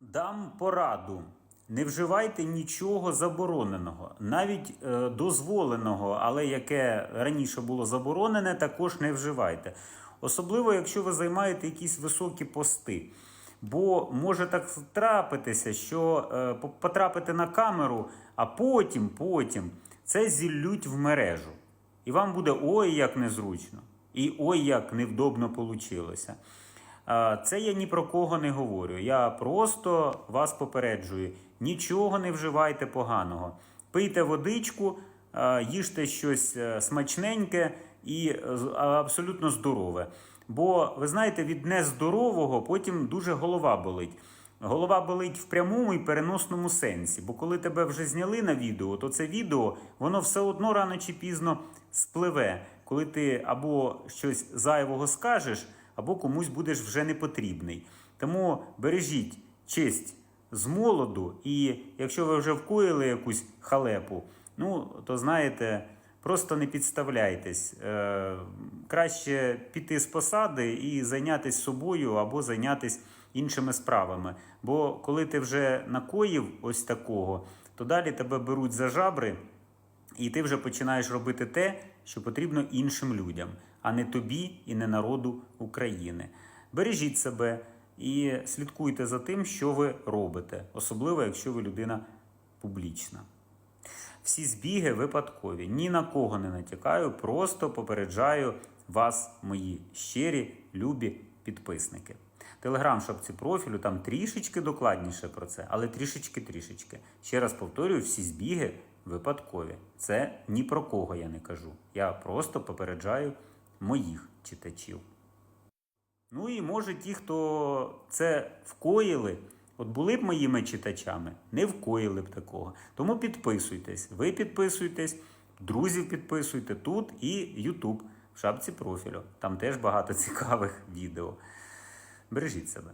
Дам пораду. Не вживайте нічого забороненого, навіть е, дозволеного, але яке раніше було заборонене, також не вживайте. Особливо, якщо ви займаєте якісь високі пости. Бо може так трапитися, що е, по- потрапити на камеру, а потім, потім це зіллють в мережу. І вам буде ой як незручно, і ой як невдобно получилося. Це я ні про кого не говорю. Я просто вас попереджую: нічого не вживайте поганого. Пийте водичку, їжте щось е, смачненьке і е, абсолютно здорове. Бо ви знаєте, від нездорового потім дуже голова болить. Голова болить в прямому і переносному сенсі. Бо коли тебе вже зняли на відео, то це відео воно все одно рано чи пізно спливе, коли ти або щось зайвого скажеш, або комусь будеш вже не потрібний. Тому бережіть честь з молоду, і якщо ви вже вкоїли якусь халепу, ну то знаєте. Просто не підставляйтесь. Е, краще піти з посади і зайнятися собою або зайнятися іншими справами. Бо коли ти вже накоїв ось такого, то далі тебе беруть за жабри, і ти вже починаєш робити те, що потрібно іншим людям, а не тобі і не народу України. Бережіть себе і слідкуйте за тим, що ви робите, особливо якщо ви людина публічна. Всі збіги випадкові. Ні на кого не натякаю, просто попереджаю вас, мої щирі, любі підписники. Телеграм шапці профілю там трішечки докладніше про це, але трішечки-трішечки. Ще раз повторюю, всі збіги випадкові. Це ні про кого я не кажу. Я просто попереджаю моїх читачів. Ну і може ті, хто це вкоїли, от були б моїми читачами, не вкоїли б такого. Тому підписуйтесь. Ви підписуйтесь, друзів підписуйте тут і YouTube в шапці профілю. Там теж багато цікавих відео. Бережіть себе.